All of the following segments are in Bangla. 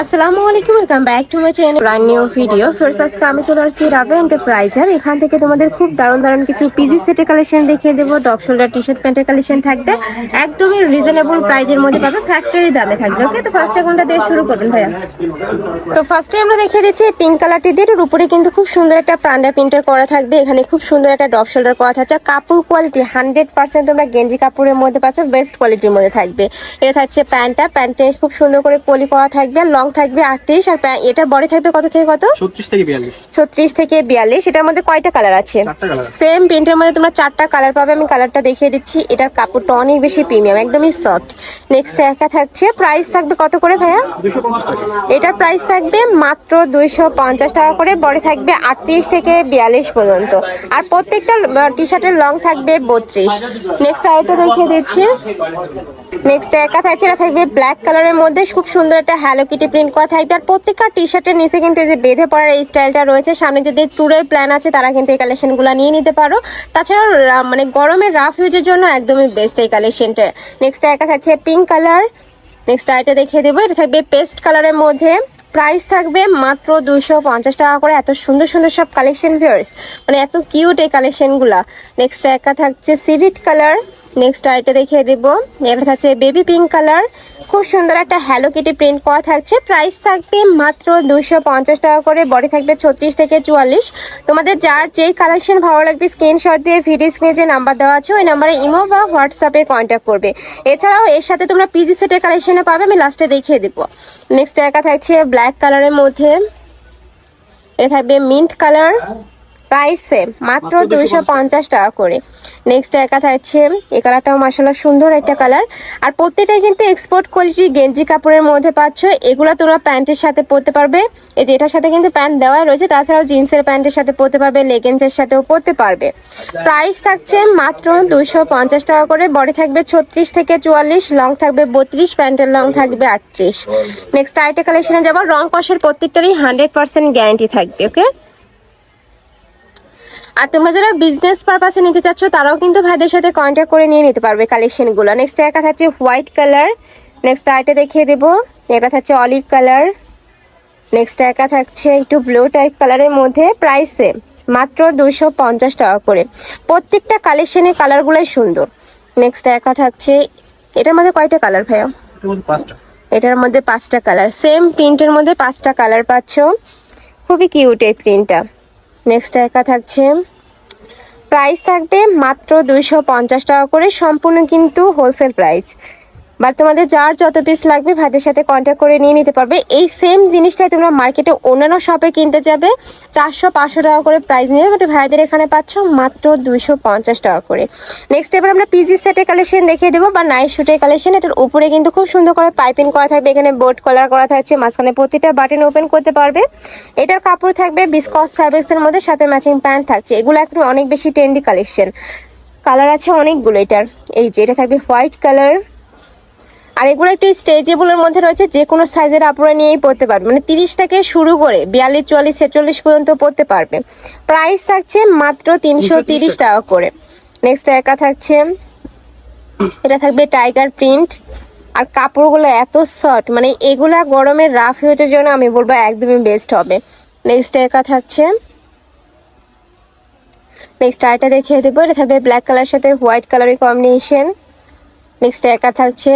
আসসালামু আলাইকুম welcome back to my channel brand new video first আজকে আমি চলে আসছি রাবে এন্টারপ্রাইজার এখান থেকে তোমাদের খুব দারুণ দারুণ কিছু পিজি সেটের কালেকশন দেখিয়ে দেবো। ডগ শোল্ডার টি শার্ট প্যান্টের কালেকশন থাকবে। একদমই রিজনেবল প্রাইজের মধ্যে পাবে। ফ্যাক্টরি দামে থাকবে। ওকে তো ফার্স্টে কোনটা দিয়ে শুরু করবেন ভাইয়া। তো ফার্স্টে আমরা দেখিয়ে দিচ্ছি পিঙ্ক কালারটি দিয়ে এর উপরে কিন্তু খুব সুন্দর একটা প্রান্ডা প্রিন্টার করা থাকবে। এখানে খুব সুন্দর একটা ডপ শোল্ডার করা থাকছে। আর কাপড় কোয়ালিটি হান্ড্রেড পার্সেন্ট তোমরা গেঞ্জি কাপড়ের মধ্যে পাচ্ছ। বেস্ট কোয়ালিটির মধ্যে থাকবে। এটা থাকছে প্যান্টটা প্যান্টে খুব সুন্দর করে কলি করা থাকবে লং থাকবে আটত্রিশ আর এটার বডি থাকবে কত থেকে কত? ছত্রিশ থেকে বিয়াল্লিশ। ছত্রিশ থেকে বিয়াল্লিশ এটার মধ্যে কয়টা কালার আছে? সেম প্রিন্টের মধ্যে তোমরা চারটা কালার পাবে আমি কালারটা দেখিয়ে দিচ্ছি এটার কাপড়টা অনেক বেশি প্রিমিয়াম একদমই সফট নেক্সট একা থাকছে প্রাইস থাকবে কত করে ভাইয়া? এটার প্রাইস থাকবে মাত্র দুইশো পঞ্চাশ টাকা করে বডি থাকবে আটত্রিশ থেকে বিয়াল্লিশ পর্যন্ত। আর প্রত্যেকটা টি শার্টের লং থাকবে বত্রিশ। নেক্সট আরেকটা দেখিয়ে দিচ্ছি। নেক্সট একা থাকছে এটা থাকবে ব্ল্যাক কালারের মধ্যে খুব সুন্দর একটা হ্যালো কিটি প্রিন্ট করা থাকবে আর প্রত্যেকটা টি শার্টের নিচে কিন্তু এই যে বেঁধে পড়ার এই স্টাইলটা রয়েছে। সামনে যদি ট্যুরের প্ল্যান আছে, তারা কিন্তু এই কালেকশনগুলো নিয়ে নিতে পারো। তাছাড়াও মানে গরমের রাফ ইউজের জন্য একদমই বেস্ট এই কালেকশনটা নেক্সট একা থাকছে পিঙ্ক কালার নেক্সট আইটা দেখিয়ে দেবো, এটা থাকবে পেস্ট কালারের মধ্যে। প্রাইস থাকবে মাত্র দুশো পঞ্চাশ টাকা করে। এত সুন্দর সুন্দর সব কালেকশন ভিউয়ার্স মানে এত কিউট এই কালেকশনগুলা নেক্সট একা থাকছে সিভিট কালার নেক্সট আইটা দেখিয়ে দেবো। এটা থাকছে বেবি পিঙ্ক কালার খুব সুন্দর একটা হ্যালো কিটি প্রিন্ট করা থাকছে। প্রাইস থাকবে মাত্র দুশো টাকা করে। বডি থাকবে ছত্রিশ থেকে চুয়াল্লিশ। তোমাদের যার যেই কালেকশন ভালো লাগবে স্ক্রিনশট দিয়ে ভিডিও স্ক্রিনে যে নাম্বার দেওয়া আছে, ওই নাম্বারে ইমো বা হোয়াটসঅ্যাপে কন্ট্যাক্ট করবে। এছাড়াও এর সাথে তোমরা পিজি সেটের কালেকশনে পাবে। আমি লাস্টে দেখিয়ে দেবো। নেক্সট একা থাকছে ব্ল্যাক কালারের মধ্যে। এ থাকবে মিন্ট কালার প্রাইস সেম মাত্র দুইশো পঞ্চাশ টাকা করে। নেক্সট একা থাকছে এই কালারটাও মাসাল্লাহ সুন্দর একটা কালার আর প্রত্যেকটাই কিন্তু এক্সপোর্ট কোয়ালিটির গেঞ্জি কাপড়ের মধ্যে পাচ্ছ এগুলো তোমরা প্যান্টের সাথে পরতে পারবে। এই যে এটার সাথে কিন্তু প্যান্ট দেওয়াই রয়েছে তাছাড়াও জিন্সের প্যান্টের সাথে পরতে পারবে লেগেন্সের সাথেও পরতে পারবে। প্রাইস থাকছে মাত্র দুশো পঞ্চাশ টাকা করে বডি থাকবে ছত্রিশ থেকে চুয়াল্লিশ লং থাকবে বত্রিশ প্যান্টের লং থাকবে আটত্রিশ। নেক্সট আইটা কালেকশনে যাব রং কষের প্রত্যেকটারই হান্ড্রেড পার্সেন্ট গ্যারান্টি থাকবে ওকে আর তোমরা যারা বিজনেস পারপাসে নিতে চাচ্ছ তারাও কিন্তু ভাইদের সাথে কন্ট্যাক্ট করে নিয়ে নিতে পারবে কালেকশনগুলো নেক্সট একটা থাকছে হোয়াইট কালার নেক্সট আরেকটা দেখিয়ে দেবো। এটা থাকছে অলিভ কালার নেক্সট একা থাকছে একটু ব্লু টাইপ কালারের মধ্যে প্রাইসে মাত্র দুশো পঞ্চাশ টাকা করে। প্রত্যেকটা কালেকশনের কালারগুলোই সুন্দর। নেক্সট একা থাকছে এটার মধ্যে কয়টা কালার ভাইয়া? এটার মধ্যে পাঁচটা। এটার মধ্যে পাঁচটা কালার সেম প্রিন্টের মধ্যে পাঁচটা কালার পাচ্ছ। খুবই কিউট এই প্রিন্টটা নেক্সট একা থাকছে। প্রাইস থাকবে মাত্র দুইশো পঞ্চাশ টাকা করে সম্পূর্ণ কিন্তু হোলসেল প্রাইস বাট তোমাদের যার যত পিস লাগবে ভাইদের সাথে কন্ট্যাক্ট করে নিয়ে নিতে পারবে। এই সেম জিনিসটাই তোমরা মার্কেটে অন্যান্য শপে কিনতে যাবে। চারশো, পাঁচশো টাকা করে প্রাইস নেবে বাট ভাইদের এখানে পাচ্ছ মাত্র দুইশো পঞ্চাশ টাকা করে। নেক্সট এবার আমরা পিজি সেটের কালেকশন দেখিয়ে দেবো, বা নাইট শুটের কালেকশন এটার উপরে কিন্তু খুব সুন্দর করে পাইপিং করা থাকবে, এখানে বোর্ড কলার করা থাকছে, মাঝখানে প্রতিটা বাটন ওপেন করতে পারবে। এটার কাপড় থাকবে বিসকস ফ্যাব্রিক্সের মধ্যে, সাথে ম্যাচিং প্যান্ট থাকছে। এগুলো এখন অনেক বেশি ট্রেন্ডি কালেকশন কালার আছে অনেকগুলো এটার। এই যে, এটা থাকবে হোয়াইট কালার আর এগুলো একটু স্ট্রেচেবলের মধ্যে রয়েছে যে কোনো সাইজের আপুরা নিয়েই পড়তে পারবে মানে তিরিশ থেকে শুরু করে বিয়াল্লিশ চুয়াল্লিশ ছেচল্লিশ পর্যন্ত পড়তে পারবে। প্রাইস থাকছে মাত্র তিনশো তিরিশ টাকা করে। নেক্সট একা থাকছে। এটা থাকবে টাইগার প্রিন্ট আর কাপড়গুলো এত সফট মানে এগুলা গরমে রাফ ইউজের জন্য আমি বলব একদমই বেস্ট হবে। নেক্সট একা থাকছে। নেক্সট আরেকটা দেখিয়ে দেবো। এটা থাকবে ব্ল্যাক কালার সাথে হোয়াইট কালারের কম্বিনেশন নেক্সট একা থাকছে।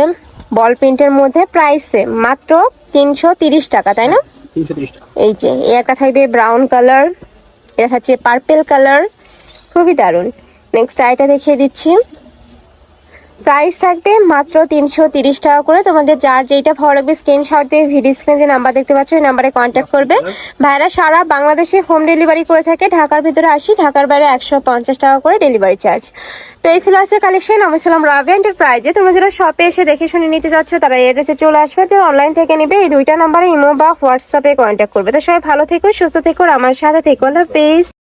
বল প্রিন্টের মধ্যে প্রাইসে মাত্র তিনশো তিরিশ টাকা তাই না? টাকা। এই যে এই একটা থাকবে ব্রাউন কালার এটা থাকছে পার্পেল কালার খুবই দারুণ। নেক্সট আইটা দেখিয়ে দিচ্ছি। প্রাইস থাকবে মাত্র তিনশো তিরিশ টাকা করে। তোমাদের যার যেটা ভালো লাগবে স্ক্রিনশট দিয়ে ভিডিও স্ক্রিনে যে নাম্বার দেখতে পাচ্ছ, ওই নাম্বারে কন্ট্যাক্ট করবে। ভাইরা সারা বাংলাদেশে হোম ডেলিভারি করে থাকে। ঢাকার ভিতরে আসি, ঢাকার বাইরে একশো পঞ্চাশ টাকা করে ডেলিভারি চার্জ তো এই ছিল আছে কালেকশন আমি ছিলাম রাভি এন্টারপ্রাইজে তোমরা যারা শপে এসে দেখে শুনে নিতে চাচ্ছ, তারা এড্রেসে চলে আসবে। যারা অনলাইন থেকে নেবে, এই দুইটা নাম্বারে ইমো বা হোয়াটসঅ্যাপে কন্ট্যাক্ট করবে। তো সবাই ভালো থেকো, সুস্থ থেকো আমার সাথে থেকো। আল্লাহ হাফেজ।